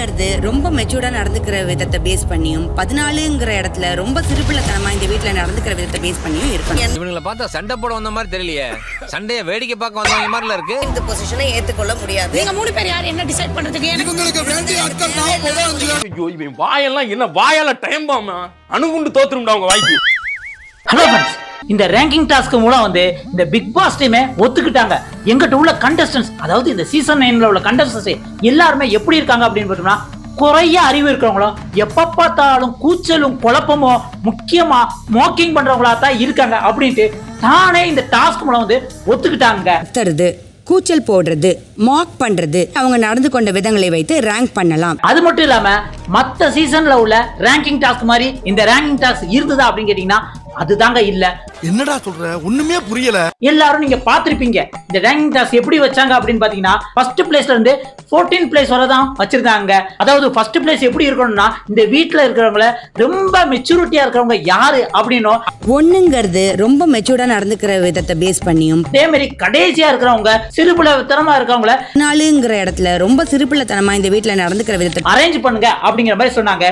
ஒண்ணுங்கிறது ரொம்ப மெச்சூர்டா நடந்துக்கிற விதத்தை பேஸ் பண்ணியும் பதினாலுங்கிற இடத்துல ரொம்ப சிறுபிள்ளைத்தனமா இந்த வீட்ல நடந்துக்கிற விதத்தை பேஸ் பண்ணியும் இருக்கணும். இவனுங்களை பார்த்தா சண்டை போட வந்த மாதிரி தெரியலையே. சண்டைய வேடிக்கை பார்க்க வந்தவங்க மாதிரில இருக்கு? இந்த பொசிஷனை ஏத்துக்கொள்ள முடியாது. நீங்க மூணு பேர் யார்? என்ன டிசைட் பண்றதுக்கு? எனக்கு உங்களுக்கு வேண்டிய ஆட்கள் நான் போதான் ஐயோ இவன் வாயெல்லாம் என்ன வாயால டைம் பாமா அணுகுண்டு தோத்துரும்டா உங்க வாய்க்கு. ஹலோ ஃப்ரெண்ட்ஸ் இந்த ரேங்கிங் டாஸ்க் மூலம் வந்து இந்த பிக் பாஸ் டீமே ஒத்துக்கிட்டாங்க. எங்கிட்ட உள்ள கண்டஸ்டன்ஸ் அதாவது இந்த சீசன் நைன்ல உள்ள கண்டஸ்டன்ஸ் எல்லாருமே எப்படி இருக்காங்க அப்படின்னு பார்த்தோம்னா குறைய அறிவு இருக்கிறவங்களும் எப்ப பார்த்தாலும் கூச்சலும் குழப்பமும் முக்கியமா மோக்கிங் பண்றவங்களா தான் இருக்காங்க அப்படின்ட்டு தானே இந்த டாஸ்க் மூலம் வந்து ஒத்துக்கிட்டாங்க. கத்துறது கூச்சல் போடுறது மாக் பண்றது அவங்க நடந்து கொண்ட விதங்களை வைத்து ரேங்க் பண்ணலாம். அது மட்டும் இல்லாம மத்த சீசன்ல உள்ள ரேங்கிங் டாஸ்க் மாதிரி இந்த ரேங்கிங் டாஸ்க் இருந்ததா அப்படின்னு கேட்டீங்கன்னா அதுதாங்க இல்ல. என்னடா சொல்ற? ஒண்ணுமே புரியல. எல்லாரும் நீங்க பாத்திருப்பீங்க இந்த ரேங்கிங் டாஸ் எப்படி வச்சாங்க அப்படின்னு பாத்தீங்கன்னா ஃபர்ஸ்ட் பிளேஸ்ல இருந்து 14 பிளேஸ் வரை தான் வச்சிருக்காங்க அதாவது ஃபர்ஸ்ட் பிளேஸ் எப்படி இருக்கணும்னா இந்த வீட்ல இருக்கிறவங்கள ரொம்ப மெச்சூரிட்டியா இருக்கிறவங்க யாரு அப்படின்னும் ஒண்ணுங்கிறது ரொம்ப மெச்சூர்டா நடந்துக்கிற விதத்தை பேஸ் பண்ணியும் அதே மாதிரி கடைசியா இருக்கிறவங்க சிறுபிள்ளை திறமா இருக்கிறவங்கள பதினாலுங்கிற இடத்துல ரொம்ப சிறுபிள்ளைத்தனமா இந்த வீட்ல நடந்துக்கிற விதத்தை அரேஞ்ச் பண்ணுங்க அப்படிங்கிற மாதிரி சொன்னாங்க.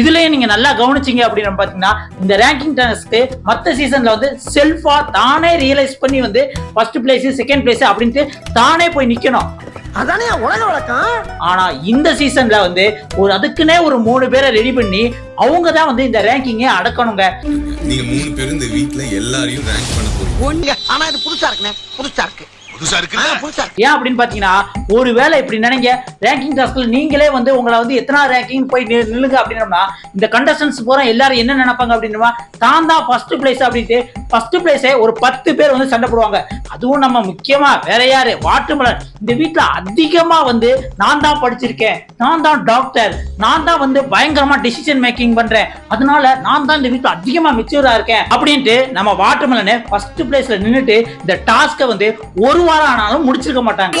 இதுலயே நீங்க நல்லா கவனிச்சீங்க அப்படின்னு பாத்தீங்கன்னா இந்த ரேங்கிங் டாஸ்க்கு மத்த சீசன்ல வந்து செல்ஃபா தானே ரியலைஸ் பண்ணி வந்து ஃபர்ஸ்ட் பிளேஸ் செகண்ட் பிளேஸ் அப்படின்ட்டு தானே போய் நிக்கணும். அதானே உலக வழக்கம்? ஆனா இந்த சீசன்ல வந்து ஒரு அதுக்குன்னே ஒரு மூணு பேரை ரெடி பண்ணி அவங்க தான் வந்து இந்த ரேங்கிங்கை அடக்கணுங்க. நீங்க மூணு பேரும் இந்த வீட்ல எல்லாரையும் ரேங்க் பண்ண போறீங்க. ஆனா இது புதுசா இருக்குண்ணே. புதுசா இருக்கு. புதுசா இருக்கு. ஏன் அப்படின்னு பாத்தீங்கன்னா ஒருவேளை இப்படி நினைங்க ரேங்கிங் டாஸ்க்ல நீங்களே வந்து உங்களை வந்து எத்தனா ரேங்கிங் போய் நில்லுங்க அப்படின்னோம்னா இந்த கண்டஸ்டன்ஸ் போற எல்லாரும் என்ன நினைப்பாங்க அப்படின்னா தான் தான் ஃபர்ஸ்ட் பிளேஸ் அப்படின்ட்டு ஃபர்ஸ்ட் பிளேஸே ஒரு பத்து பேர் வந்து சண்டை போடுவாங்க. அதுவும் நம்ம முக்கியமா வேற யாரு? வாட்டுமலர். இந்த வீட்ல அதிகமா வந்து நான் தான் படிச்சிருக்கேன். நான் தான் டாக்டர் நான் தான் வந்து பயங்கரமா டிசிஷன் மேக்கிங் பண்றேன். அதனால நான் தான் இந்த வீட்ல அதிகமா மெச்சூரா இருக்கேன் அப்படின்ட்டு நம்ம வாட்டர்மெலனு ஃபர்ஸ்ட் பிளேஸ்ல நின்னுட்டு இந்த டாஸ்க்கை வந்து ஒரு வாரம் ஆனாலும் முடிச்சிருக்க மாட்டாங்க.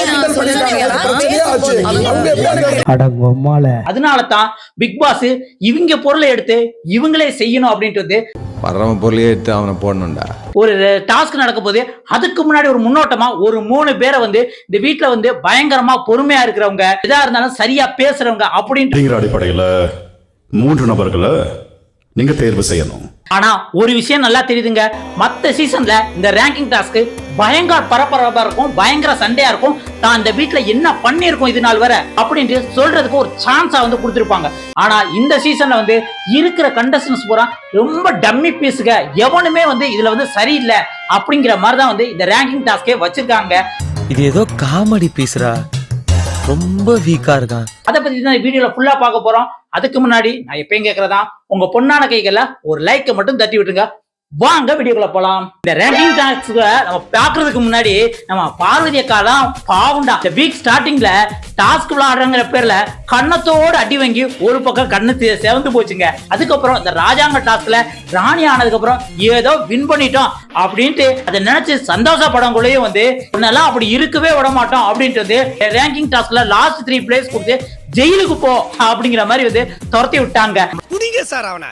அதனால தான் பிக் பாஸ் இவங்க பொருளை எடுத்து இவங்களே செய்யணும் அப்படின்ட்டு வர்றவன் பொருளையே எடுத்து அவனை போடணும்டா. ஒரு டாஸ்க் நடக்க போது அதுக்கு முன்னாடி ஒரு முன்னோட்டமா ஒரு மூணு பேரை வந்து இந்த வீட்ல வந்து பயங்கரமா பொறுமையா இருக்கிறவங்க எதா இருந்தாலும் சரியா பேசுறவங்க அப்படிங்கிற அடிப்படையில் மூன்று நபர்களை நீங்க தேர்வு செய்யணும். ஆனா ஒரு விஷயம் நல்லா தெரியுதுங்க. மத்த சீசன்ல இந்த ரேங்கிங் டாஸ்க் பயங்கர பரபரப்பா இருக்கும் பயங்கர சண்டையா இருக்கும். தான் இந்த வீட்ல என்ன பண்ணியிருக்கோம் இது நாள் வரை அப்படின்ட்டு சொல்றதுக்கு ஒரு சான்ஸா வந்து கொடுத்துருப்பாங்க. ஆனா இந்த சீசன்ல வந்து இருக்கிற கண்டஸ்டன்ஸ் பூரா ரொம்ப டம்மி பீஸுங்க எவனுமே வந்து இதுல வந்து சரியில்லை அப்படிங்கிற மாதிரி தான் வந்து இந்த ரேங்கிங் டாஸ்கே வச்சிருக்காங்க. இது ஏதோ காமெடி பீஸ்ரா ரொம்ப வீக்கா இருக்கான். அதை பத்தி தான் வீடியோல ஃபுல்லா பார்க்க போறோம். அதுக்கு முன்னாடி நான் எப்பயும் கேக்குறதா உங்க பொண்ணான கைகள்ல ஒரு லைக்கை மட்டும் தட்டி விட்டுருங்க. வாங்க வீடியோக்குள்ள போலாம். இந்த ரேங்கிங் டாஸ்க்கு நம்ம பாக்குறதுக்கு முன்னாடி நம்ம பார்வதி அக்கா தான் பாவுண்டா. இந்த வீக் ஸ்டார்டிங்ல டாஸ்க் விளையாடுறங்கிற பேர்ல கண்ணத்தோடு அடி வாங்கி ஒரு பக்கம் கண்ணு செ- செவந்து போச்சுங்க. அதுக்கப்புறம் இந்த ராஜாங்க டாஸ்க்ல ராணி ஆனதுக்கு அப்புறம் ஏதோ வின் பண்ணிட்டோம் அப்படின்ட்டு அதை நினைச்சு சந்தோஷப்படங்குள்ளேயும் வந்து உன்னெல்லாம் அப்படி இருக்கவே விட மாட்டோம் அப்படின்ட்டு வந்து ரேங்கிங் டாஸ்க்ல லாஸ்ட் த்ரீ பிளேஸ் கொடுத்து ஜெயிலுக்கு போ அப்படிங்கிற மாதிரி வந்து துரத்தி விட்டாங்க. புடிங்க சார் அவனை.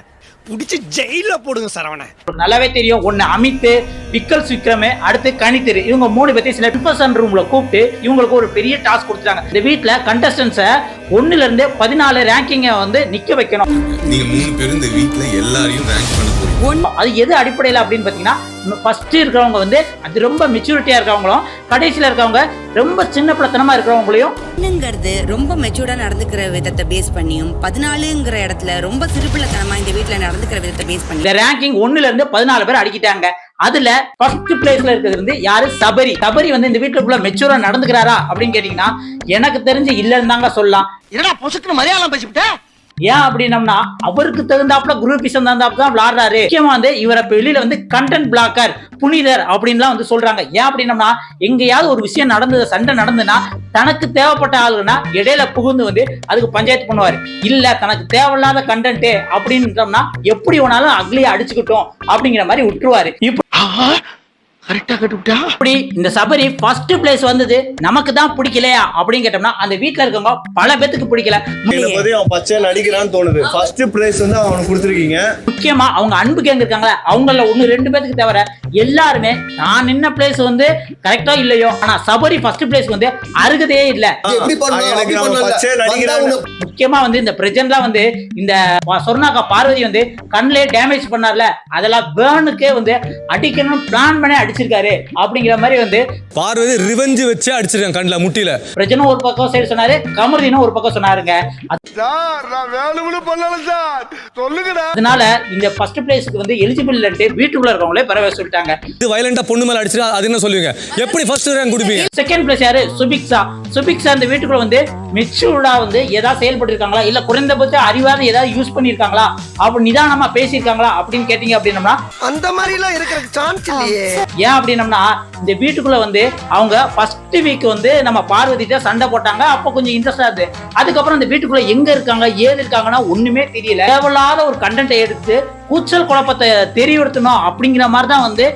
புடிச்சு ஜெயில போடுங்க சார் அவனை. நல்லாவே தெரியும். ஒன்னு அமித் விக்கல்ஸ் விக்ரமே அடுத்து கணித்திரு இவங்க மூணு பேர்த்தையும் சில பிப்பர்சன் ரூம்ல கூப்பிட்டு இவங்களுக்கு ஒரு பெரிய டாஸ்க் கொடுத்துட்டாங்க. இந்த வீட்ல கண்டஸ்டன்ஸை ஒண்ணுல இருந்து பதினாலு ரேங்கிங்கை வந்து நிக்க வைக்கணும். நீங்க மூணு பேரும் இந்த வீட்ல எல்லாரையும் ரேங்க் பண்ண போறீங்க. அது எது அடிப்படையில் அப்படின்னு பார்த்தீங்கன்னா ஃபர்ஸ்ட் இருக்கிறவங்க வந்து அது ரொம்ப மெச்சூரிட்டியா இருக்கிறவங்களும் கடைசியில் இருக்கிறவங்க ரொம்ப சின்ன பிள்ளைத்தனமா இருக்கிறவங்களையும் ஒண்ணுங்கிறது ரொம்ப மெச்சூர்டா நடந்துக்கிற விதத்தை பேஸ் பண்ணியும் பதினாலுங்கிற இடத்துல ரொம்ப சிறுபிள்ளைத்தனமா இந்த வீட்ல நடந்துக்கிற விதத்தை பேஸ் பண்ணி இந்த ரேங்கிங் ஒண்ணுல இருந்து பதினாலு பேர் அடிக்கிட்டாங்க. அதுல ஃபர்ஸ்ட் பிளேஸ்ல இருக்கிறது வந்து யாரு? சபரி. சபரி வந்து இந்த வீட்டுக்குள்ள மெச்சூரா நடந்துக்கிறாரா அப்படின்னு கேட்டீங்கன்னா எனக்கு தெரிஞ்சு இல்லைன்னு தாங்க சொல்லலாம். என்னடா பொசுக்கு மலையாளம் பேசிவிட்ட? ஏன் அப்படின்னம்னா அவருக்கு தகுந்தாப்புல குரூப்பிசம் தகுந்தாப்புல தான் விளாடுறாரு. முக்கியமா வந்து இவரை வெளியில வந்து கண்டென்ட் பிளாக்கர் புனிதர் அப்படின்லாம் வந்து சொல்றாங்க. ஏன் அப்படின்னம்னா எங்கேயாவது ஒரு விஷயம் நடந்தது சண்டை நடந்ததுன்னா தனக்கு தேவைப்பட்ட ஆளுன்னா இடையில புகுந்து வந்து அதுக்கு பஞ்சாயத்து பண்ணுவாரு. இல்ல தனக்கு தேவையில்லாத கண்டென்ட் அப்படின்றோம்னா எப்படி வேணாலும் அக்லியை அடிச்சுக்கிட்டோம் அப்படிங்கிற மாதிரி விட்டுருவாரு. இப்போ கரெக்டா கட்டுவிட்டா அப்படி இந்த சபரி ஃபர்ஸ்ட் பிளேஸ் வந்தது நமக்கு தான் பிடிக்கலையா? அப்படின்னு கேட்டோம்னா அந்த வீட்ல இருக்கவங்க பல பேத்துக்கு பிடிக்கல. அவன் பச்சை நடிக்கிறான்னு தோணுது. ஃபர்ஸ்ட் பிரைஸ் வந்து அவனுக்கு கொடுத்துருக்கீங்க. முக்கியமா அவங்க அன்பு கேங்க இருக்காங்களா அவங்கள ஒண்ணு ரெண்டு பேத்துக்கு தவிர எல்லாருமே நான் நின்ன பிளேஸ் வந்து கரெக்டா இல்லையோ? ஆனா சபரி ஃபர்ஸ்ட் பிளேஸ் வந்து அருகதையே இல்ல. முக்கியமா வந்து இந்த பிரஜன்லாம் வந்து இந்த சொர்ணாக்கா பார்வதி வந்து கண்ணிலே டேமேஜ் பண்ணார்ல. அதெல்லாம் பேர்னுக்கே வந்து அடிக்கணும்னு பிளான் பண்ணி அடிச்சிருக்காரு. அப்படிங்கிற மாதிரி வந்து பார்வதி ரிவெஞ்சு வச்சு அடிச்சிருக்கேன் கண்ணுல முட்டில. பிரஜனும் ஒரு பக்கம் சைடு சொன்னாரு கமருதீனும் ஒரு பக்கம் சொன்னாருங்க. சார் நான் வேணும்னு பண்ணல சார். சொல்லுங்கடா. அதனால இந்த ஃபர்ஸ்ட் பிளேஸ்க்கு வந்து எலிஜிபிள் வீட்டுக்குள்ள இருக்கவங்களே பரவ சொல்லிட்டாங்க. இது வயலண்டா பொண்ணு மேல அடிச்சிரு அது என்ன சொல்லுவீங்க? எப்படி ஃபர்ஸ்ட் ரேங்க் கொடுப்பீங்க? செகண்ட் பிளேஸ் யாரு? சுபிக்ஸா சுபிக்ஸா இந்த வீட்டுக்குள்ள வந்து மெச்சூர்டா வந்து ஏதாவது செயல்பட்டு இருக்காங்களா இல்ல குறைந்தபட்ச அறிவாத ஏதாவது யூஸ் பண்ணிருக்காங்களா? அப்படி நிதானமா பேசியிருக்காங்களா அப்படின்னு கேட்டீங்க அப்படின்னம்னா அந்த மாதிரி எல்லாம் இருக்கிறதுக்கு சான்ஸ் இல்லையே. ஏன் அப்படின்னம்னா இந்த வீட்டுக்குள்ள வந்து அவங்க ஃபர்ஸ்ட் வீக் வந்து நம்ம பார்வதிட்ட சண்டை போட்டாங்க. அப்போ கொஞ்சம் இன்ட்ரெஸ்டா இருந்து அதுக்கப்புறம் இந்த வீட்டுக்குள்ள எங்க இருக்காங்க ஏது இருக்காங்கன்னா ஒண்ணுமே தெரியல. தேவையில்லாத ஒரு கண்டென்ட்டை எடுத்து கூச்சல் குழப்பத்தை தெரியப்படுத்தணும் அப்படிங்கிற மாதிரி தான் வந்து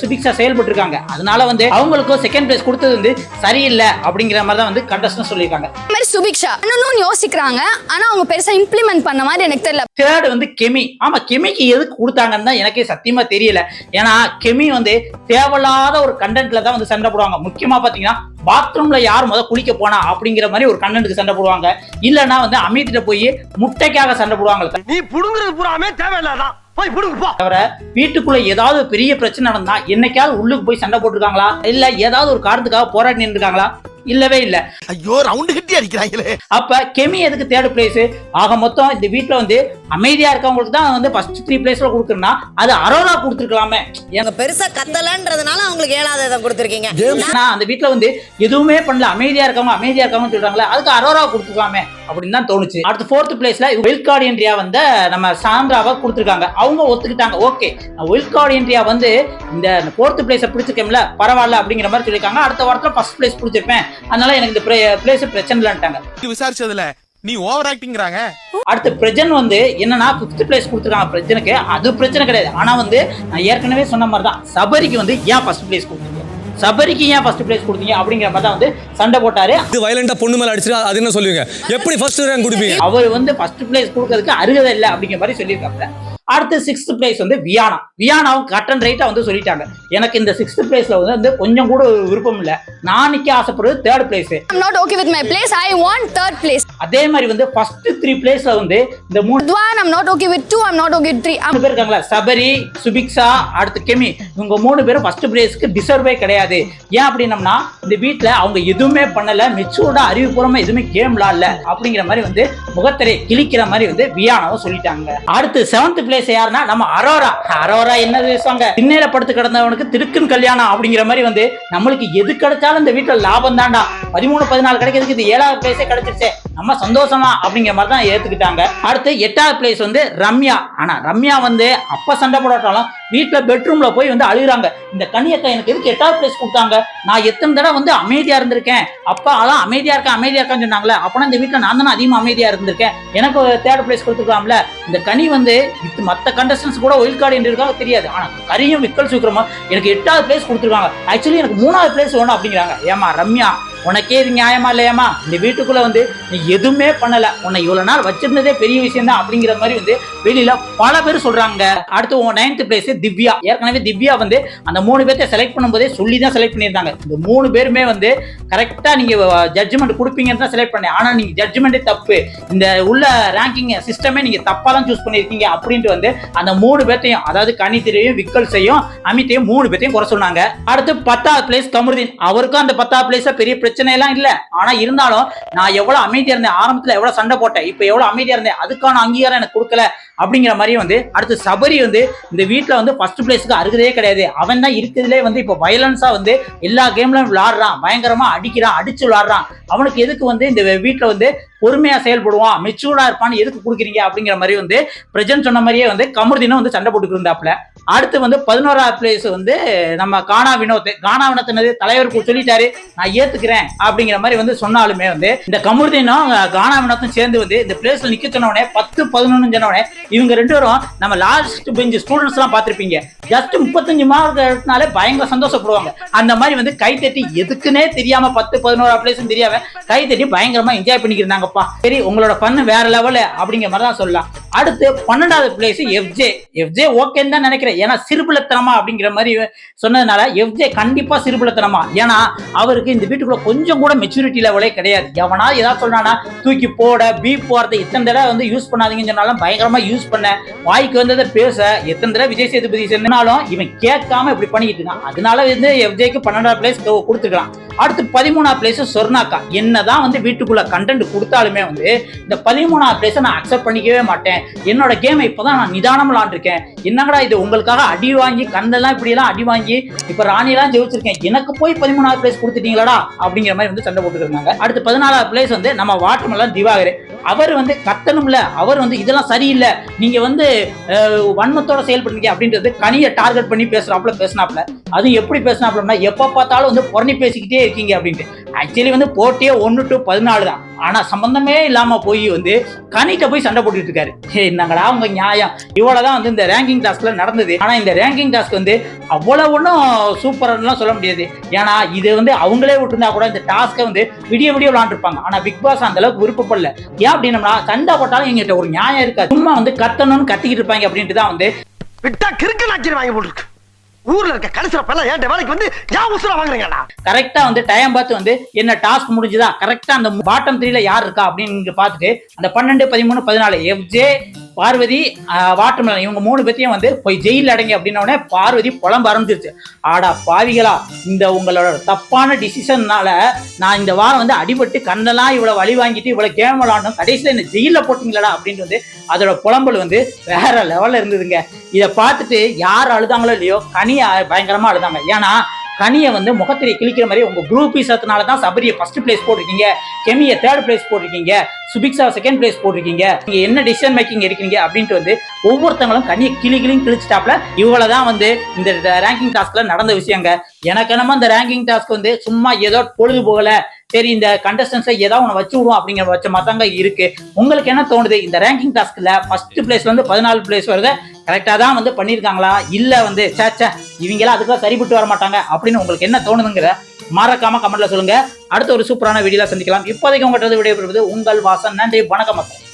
சுபிக்ஷா செயல்பட்டு இருக்காங்க அதனால வந்து அவங்களுக்கும் செகண்ட் பிளேஸ் கொடுத்தது வந்து சரியில்லை அப்படிங்கிற மாதிரி தான் வந்து கண்டஸ்டன் சொல்லியிருக்காங்க. மாதிரி சுபிக்ஷா. இன்னொன்னு யோசிக்கிறாங்க. ஆனா அவங்க பெருசா இம்ப்ளிமெண்ட் பண்ண மாதிரி எனக்கு தெரியல. தேர்ட் வந்து கெமி. ஆமா கெமிக்கு எதுக்கு கொடுத்தாங்கன்னு தான் எனக்கே சத்தியமா தெரியல. ஏன்னா கெமி வந்து தேவையில்லாத ஒரு கண்டென்ட்ல தான் வந்து சண்டை போடுவாங்க. முக்கியமா பாத்தீங்கன்னா பாத்ரூம்ல யார் முத குளிக்க போனா அப்படிங்கிற மாதிரி ஒரு கண்டென்ட்க்கு சண்டை போடுவாங்க. இல்லைன்னா வந்து அமித்திட்ட போய் முட்டைக்காக சண்டை போடுவாங்க. நீ புடுங்குறது பூராமே தேவையில்லாதான் போய் புடுங்க போ. தவிர வீட்டுக்குள்ள ஏதாவது பெரிய பிரச்சனை நடந்தா என்னைக்காவது உள்ளுக்கு போய் சண்டை போட்டிருக்காங்களா? இல்ல ஏதாவது ஒரு காரணத்துக்காக போராடி நின்றுருக்காங்களா இல்லவே இல்ல. ஐயோ ரவுண்டு கட்டி அடிக்கிறாங்களே. அப்ப கெமி எதுக்கு தேர்ட் பிளேஸ் ஆக மொத்தம் இந்த வீட்ல வந்து அமைதியா இருக்கவங்களுக்கு தான் வந்து ஃபர்ஸ்ட் த்ரீ பிளேஸ்ல கொடுக்குறேன்னா அது அரோரா கொடுத்துருக்கலாமே. எங்க பெருசா கத்தலன்றதுனால அவங்களுக்கு ஏழாவது இதை கொடுத்துருக்கீங்க. அந்த வீட்ல வந்து எதுவுமே பண்ணல. அமைதியா இருக்கவங்க அமைதியா இருக்கவங்க சொல்றாங்களே அதுக்கு அரோரா கொடுத்துருக்கலாமே. அப்படின்னு தான் தோணுச்சு. அடுத்து ஃபோர்த் பிளேஸ்ல ஒயில் கார்டு என்ட்ரியா வந்து நம்ம சாந்திராவை கொடுத்துருக்காங்க. அவங்க ஒத்துக்கிட்டாங்க. ஓகே ஒயில் கார்டு என்ட்ரியா வந்து இந்த ஃபோர்த் பிளேஸை பிடிச்சிருக்கேன்ல பரவாயில்ல அப்படிங்கிற மாதிரி சொல்லியிருக்காங்க. அடுத்த வாரத்துல ஃபர்ஸ்ட் பிளேஸ் பிடிச்சிருப்பேன். அதனால எனக்கு இந்த பிளேஸ் பிரச்சனை இல்லைன்ட்டாங்க. விசாரிச்சதுல நீ ஓவர் ஆக்டிங்கிறாங்க அடுத்து பிரஜன் வந்து என்னன்னா ஃபிஃப்த் பிளேஸ் கொடுத்துருக்காங்க பிரஜனுக்கு. அது பிரச்சனை கிடையாது. ஆனா வந்து நான் ஏற்கனவே சொன்ன மாதிரி தான் சபரிக்கு வந்து ஏன் ஃபர்ஸ்ட் பிளேஸ் கொடுத்தீங்க? சபரிக்கு ஏன் ஃபர்ஸ்ட் பிளேஸ் கொடுத்தீங்க அப்படிங்கிற மாதிரி தான் வந்து சண்டை போட்டாரு. இது வயலண்டா பொண்ணு மேல அடிச்சிரு அது என்ன சொல்லுவீங்க? எப்படி ஃபர்ஸ்ட் ரேங்க் கொடுப்பீங்க? அவர் வந்து ஃபர்ஸ்ட் பிளேஸ் கொடுக்கறதுக்கு அருகதை இல்லை அப்படிங்கிற மாதிரி சொல்லியிருக்காங்க அடுத்து சிக்ஸ்த் பிளேஸ் வந்து வியானா. வியானாவும் கட் அண்ட் ரைட்டா வந்து சொல்லிட்டாங்க. எனக்கு இந்த சிக்ஸ்த் பிளேஸ்ல வந்து கொஞ்சம் கூட ஒரு விருப்பம் இல்லை. நான் நிக்க ஆசைப்படுறது third place not okay with my place I want third place அதே மாதிரி வந்து ஃபர்ஸ்ட் த்ரீ பிளேஸ்ல வந்து இந்த மூணு I'm not okay with two I'm not okay three மூணு பேர் இருக்காங்களா சபரி சுபிக்ஷா அடுத்து கெமி. இவங்க மூணு பேரும் ஃபர்ஸ்ட் பிளேஸ்க்கு டிசர்வே கிடையாது. ஏன் அப்படின்னம்னா இந்த வீட்ல அவங்க எதுவுமே பண்ணல மெச்சூர்டா அறிவுபூர்வமா எதுவுமே கேம் விளாடல அப்படிங்கிற மாதிரி வந்து முகத்திரை கிழிக்கிற மாதிரி வந்து வியானாவும் சொல்லிட்டாங்க. அடுத்து செவன்த் பிளேஸ் யாருன்னா நம்ம அரோரா. அரோரா என்ன பேசுவாங்க திண்ணையில படுத்து கிடந்தவனுக்கு திருக்குன் கல்யாணம் அப்படிங்கிற மாதிரி வந்து நம்மளுக்கு எது கிடைச்சாலும் இந்த வீட்டுல லாபம் தாண்டா. பதிமூணு பதினாலு கிடைக்கிறதுக்கு இது ஏழாவது பிளேஸே கிடைச்சிருச்சே. நம்ம சந்தோஷமா அப்படிங்கிற மாதிரி தான் ஏத்துக்கிட்டாங்க. அடுத்து எட்டாவது பிளேஸ் வந்து ரம்யா. ஆனா ரம்யா வந்து அப்ப சண்டை போடாட்டாலும் வீட்டில் பெட்ரூமில் போய் வந்து அழுகுறாங்க. இந்த கனியக்கா எனக்கு எதுக்கு எட்டாவது பிளேஸ் கொடுத்தாங்க? நான் எத்தனை தடவை வந்து அமைதியாக இருந்திருக்கேன். அப்பா அதான் அமைதியாக இருக்கேன் அமைதியாக இருக்கான்னு சொன்னாங்களே. அப்போனா இந்த வீட்டில் நான் தானே அதிகமாக அமைதியாக இருந்திருக்கேன். எனக்கு தேர்ட் பிளேஸ் கொடுத்துருக்காம்ல இந்த கனி வந்து இது மற்ற கண்டஸ்டன்ஸ் கூட ஒயில் கார்டு என்று இருக்காங்க தெரியாது. ஆனால் கரியும் விக்கல் சுக்கிரமா எனக்கு எட்டாவது பிளேஸ் கொடுத்துருக்காங்க. ஆக்சுவலி எனக்கு மூணாவது பிளேஸ் வேணும் அப்படிங்கிறாங்க. ஏமா ரம்யா உனக்கே இது நியாயமா இல்லையாமா? இந்த வீட்டுக்குள்ள வந்து நீ எதுவுமே பண்ணல. உன்னை இவ்வளவு நாள் வச்சிருந்ததே பெரிய விஷயம் தான் அப்படிங்கிற மாதிரி வந்து வெளியில பல பேர் சொல்றாங்க. அடுத்து உன் நைன்த் பிளேஸ் திவ்யா. ஏற்கனவே திவ்யா வந்து அந்த மூணு பேர்த்த செலக்ட் பண்ணும்போதே சொல்லி தான் செலக்ட் பண்ணியிருந்தாங்க. இந்த மூணு பேருமே வந்து கரெக்டா நீங்க ஜட்ஜ்மெண்ட் கொடுப்பீங்கன்னு தான் செலக்ட் பண்ணேன். ஆனா நீங்க ஜட்ஜ்மெண்ட்டே தப்பு. இந்த உள்ள ரேங்கிங் சிஸ்டமே நீங்க தப்பா தான் சூஸ் பண்ணியிருக்கீங்க அப்படின்ட்டு வந்து அந்த மூணு பேர்த்தையும் அதாவது கனித்திரையும் விக்கல்ஸையும் அமித்தையும் மூணு பேர்த்தையும் குறை சொன்னாங்க. அடுத்து பத்தாவது பிளேஸ் கமருதீன். அவருக்கும் அந்த பத்தாவது பிளேஸ்ல பெரிய பிரச்சனை பிரச்சனை எல்லாம் இல்ல. ஆனா இருந்தாலும் நான் எவ்வளவு அமைதியா இருந்தேன். ஆரம்பத்துல எவ்வளவு சண்டை போட்டேன். இப்ப எவ்வளவு அமைதியா இருந்தேன். அதுக்கான அங்கீகாரம் எனக்கு கொடுக்கல. அப்படிங்கிற மாதிரி வந்து அடுத்து சபரி வந்து இந்த வீட்டில் வந்து ஃபர்ஸ்ட் பிளேஸ்க்கு அருகதே கிடையாது. அவன் தான் இருக்கிறதுலே வந்து இப்போ வயலன்ஸாக வந்து எல்லா கேம்லையும் விளாடுறான் பயங்கரமாக அடிக்கிறான் அடிச்சு விளாடுறான் அவனுக்கு எதுக்கு வந்து இந்த வீட்டில் வந்து பொறுமையாக செயல்படுவான் மெச்சூர்டாக இருப்பான்னு எதுக்கு கொடுக்குறீங்க அப்படிங்கிற மாதிரி வந்து பிரஜன் சொன்ன மாதிரியே வந்து கமருதினும் வந்து சண்டை போட்டுக்கிட்டு இருந்தாப்புல. அடுத்து வந்து பதினோராவது பிளேஸ் வந்து நம்ம கானா வினோத் கானா வினோத்தினது தலைவர் சொல்லிட்டாரு. நான் ஏத்துக்கிறேன் அப்படிங்கிற மாதிரி வந்து சொன்னாலுமே வந்து இந்த கமருதீனும் கானா வினோத்தும் சேர்ந்து வந்து இந்த பிளேஸ்ல நிக்க சொன்னவனே பத்து பதினொன்னு சொன்னவனே இவங்க ரெண்டு பேரும் நம்ம லாஸ்ட் பெஞ்ச் ஸ்டூடெண்ட்ஸ் எல்லாம் பார்த்திருப்பீங்க. ஜஸ்ட் முப்பத்தஞ்சு மார்க் எடுத்தனாலே பயங்கர சந்தோஷப்படுவாங்க. அந்த மாதிரி வந்து கை தட்டி எதுக்குன்னே தெரியாம பத்து பதினோரு பிளேஸ் தெரியாம கை தட்டி பயங்கரமா என்ஜாய் பண்ணிக்கிறாங்கப்பா சரி உங்களோட பண்ணு வேற லெவலு அப்படிங்கிற மாதிரி தான் சொல்லலாம். அடுத்து பன்னெண்டாவது பிளேஸ் எஃப்ஜே எஃப்ஜே ஓகேன்னு தான் நினைக்கிறேன். ஏன்னா சிறுபுலத்தனமா அப்படிங்கிற மாதிரி சொன்னதுனால எஃப்ஜே கண்டிப்பா சிறுபுலத்தனமா ஏன்னா அவருக்கு இந்த வீட்டுக்குள்ள கொஞ்சம் கூட மெச்சூரிட்டி லெவலே கிடையாது. எவனா ஏதாவது சொல்றானா தூக்கி போட பீப் போறதை இத்தனை தடவை வந்து யூஸ் பண்ணாதீங்கன்னு சொன்னாலும் பயங்கரமா யூஸ் பண்ண வாய்க்கு வந்ததை பேச எத்தனை தடவை விஜய் சேதுபதி சொன்னாலும் இவன் கேட்காம இப்படி பண்ணிக்கிட்டு இருக்கான் அதனால வந்து எஃப்ஜேக்கு பன்னெண்டாவது பிளேஸ் கொடுத்துருக்கான் அடுத்து பதிமூணாவது பிளேஸ் சொர்ணாக்கா. என்னதான் வந்து வீட்டுக்குள்ள கண்டென்ட் கொடுத்தாலுமே வந்து இந்த பதிமூணாவது பிளேஸை நான் அக்செப்ட் பண்ணிக்கவே மாட்டேன். என்னோட கேமை இப்போதான் நான் நிதானம் விளாண்டுருக்கேன். என்னங்கடா இது? உங்களுக்காக அடி வாங்கி கண்ணெல்லாம் இப்படியெல்லாம் அடி வாங்கி இப்போ ராணிலாம் ஜெயிச்சிருக்கேன். எனக்கு போய் பதிமூணாவது பிளேஸ் கொடுத்துட்டீங்களா அப்படிங்கிற மாதிரி வந்து சண்டை போட்டுருக்காங்க அடுத்து பதினாலாவது பிளேஸ் வந்து நம்ம வாட்டர்மெல்லாம் திவாகரே. அவர் வந்து கத்தணும்ல அவர் வந்து இதெல்லாம் சரியில்லை நீங்க வந்து வன்மத்தோட செயல்படுறீங்க அப்படின்றது கனியை டார்கெட் பண்ணி பேசுறாப்புல பேசினாப்புல. அது எப்படி பேசினாப்புலன்னா எப்போ பார்த்தாலும் வந்து புறணி பேசிக்கிட்டே இருக்கீங்க அப்படின்ட்டு. ஆக்சுவலி வந்து போட்டியே ஒன்று டு பதினாலு தான். ஆனால் சம்பந்தமே இல்லாமல் போய் வந்து கனிட்ட போய் சண்டை போட்டுட்டு இருக்காரு. ஹே, என்னங்கடா அவங்க நியாயம்? இவ்வளோதான் வந்து இந்த ரேங்கிங் டாஸ்கில் நடந்தது. ஆனால் இந்த ரேங்கிங் டாஸ்க் வந்து அவ்வளவு ஒன்றும் சூப்பர்லாம் சொல்ல முடியாது. ஏன்னா இது வந்து அவங்களே விட்டுருந்தா கூட இந்த டாஸ்க்கை வந்து விடிய விடிய விளாண்டுருப்பாங்க ஆனால் பிக் பாஸ் அந்த அளவுக்கு விருப்பப்படல. ஏன் அப்படின்னம்னா சண்டை போட்டாலும் எங்கிட்ட ஒரு நியாயம் இருக்காது. சும்மா வந்து கத்தணும்னு கத்திக்கிட்டு இருப்பாங்க அப்படின்ட்டு தான் வந்து விட்டா கிறுக்கு நாக்கி வாங்கி போட்டுருக்கு. ஊர்ல இருக்க கடைசியில பல்ல ஏன் வேலைக்கு வந்து ஏன் உசுரா வாங்குறீங்கடா? கரெக்டா வந்து டைம் பார்த்து வந்து என்ன டாஸ்க் முடிஞ்சுதா? கரெக்டா அந்த பாட்டம் த்ரீல யார் இருக்கா அப்படின்னு இங்க பார்த்துட்டு அந்த பன்னெண்டு பதிமூணு பதினாலு எஃப்ஜே பார்வதி வாட்டர்மேலன் இவங்க மூணு பேர்த்தையும் வந்து போய் ஜெயிலில் அடங்கி அப்படின்னோடனே பார்வதி புலம்ப ஆரம்பிச்சிருச்சு. ஆடா பாவிகளா இந்த உங்களோட தப்பான டிசிஷன்னால நான் இந்த வாரம் வந்து அடிபட்டு கண்ணெல்லாம் இவ்வளோ வழி வாங்கிட்டு இவ்வளோ கேம் விளாடணும் கடைசியில் இந்த ஜெயிலில் போட்டிங்களா அப்படின்ட்டு வந்து அதோட புலம்பல் வந்து வேற லெவலில் இருந்ததுங்க. இதை பார்த்துட்டு யார் அழுதாங்களோ இல்லையோ கனி பயங்கரமாக அழுதாங்க. ஏன்னா கனியை வந்து முகத்திரை கிழிக்கிற மாதிரி உங்கள் குரூப் ஈசத்தினால தான் சபரியை ஃபர்ஸ்ட் பிளேஸ் போட்டிருக்கீங்க. கெமியை தேர்ட் பிளேஸ் போட்டிருக்கீங்க. சுபிக்ஸா செகண்ட் பிளேஸ் போட்டிருக்கீங்க. நீங்கள் என்ன டிசிஷன் மேக்கிங் இருக்கீங்க அப்படின்ட்டு வந்து ஒவ்வொருத்தங்களும் கனியை கிளி கிளின்னு கிழிச்சிட்டாப்ல. இவ்வளோ தான் வந்து இந்த ரேங்கிங் டாஸ்கில் நடந்த விஷயங்க. எனக்கு என்னமோ அந்த ரேங்கிங் டாஸ்க் வந்து சும்மா ஏதோ பொழுது போகலை சரி இந்த கண்டஸ்டன்ஸை ஏதாவது ஒன்று வச்சு விடுவோம் அப்படிங்கிற வச்ச மத்தங்க இருக்கு. உங்களுக்கு என்ன தோணுது? இந்த ரேங்கிங் டாஸ்க்ல ஃபர்ஸ்ட் பிளேஸ்ல இருந்து பதினாலு பிளேஸ் வருது. கரெக்டாக தான் வந்து பண்ணியிருக்காங்களா இல்லை வந்து சேச்சா இவங்கெல்லாம் அதுக்கெல்லாம் சரிபட்டு வர மாட்டாங்க அப்படின்னு உங்களுக்கு என்ன தோணுதுங்கிற மறக்காம கமெண்ட்ல சொல்லுங்க. அடுத்த ஒரு சூப்பரான வீடியோல சந்திக்கலாம். இப்போதைக்கு உங்கள்கிட்ட விடைபெறுவது உங்கள் வாசன். நன்றி வணக்கம் மக்கள்.